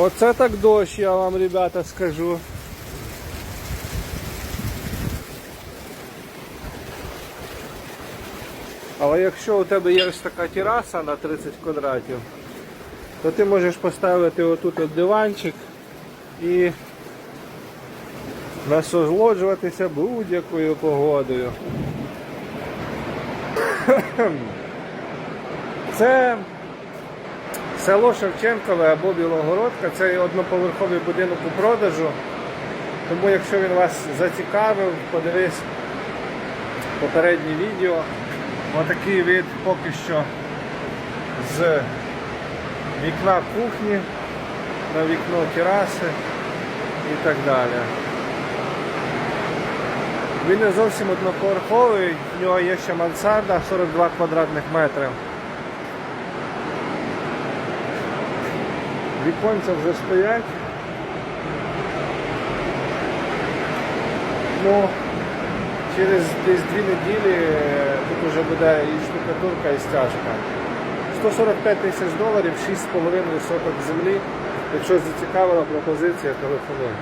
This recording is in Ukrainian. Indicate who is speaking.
Speaker 1: Оце так дощ, я вам, ребята, скажу. Але якщо у тебе є ось така тераса на 30 квадратів, то ти можеш поставити отут от диванчик і насолоджуватися будь-якою погодою. Це село Шевченкове або Білогородка, це одноповерховий будинок у продажу. Тому якщо він вас зацікавив, подивись попереднє відео. Отакий вид поки що з вікна кухні на вікно тераси і так далі. Він не зовсім одноповерховий, в нього є ще мансарда 42 квадратних метри. Віконця вже стоять. Ну, через десь дві неділі е, тут вже буде і штукатурка, і стяжка. 145 тисяч доларів, 6,5 соток землі. Якщо зацікавила пропозиція, телефонуй.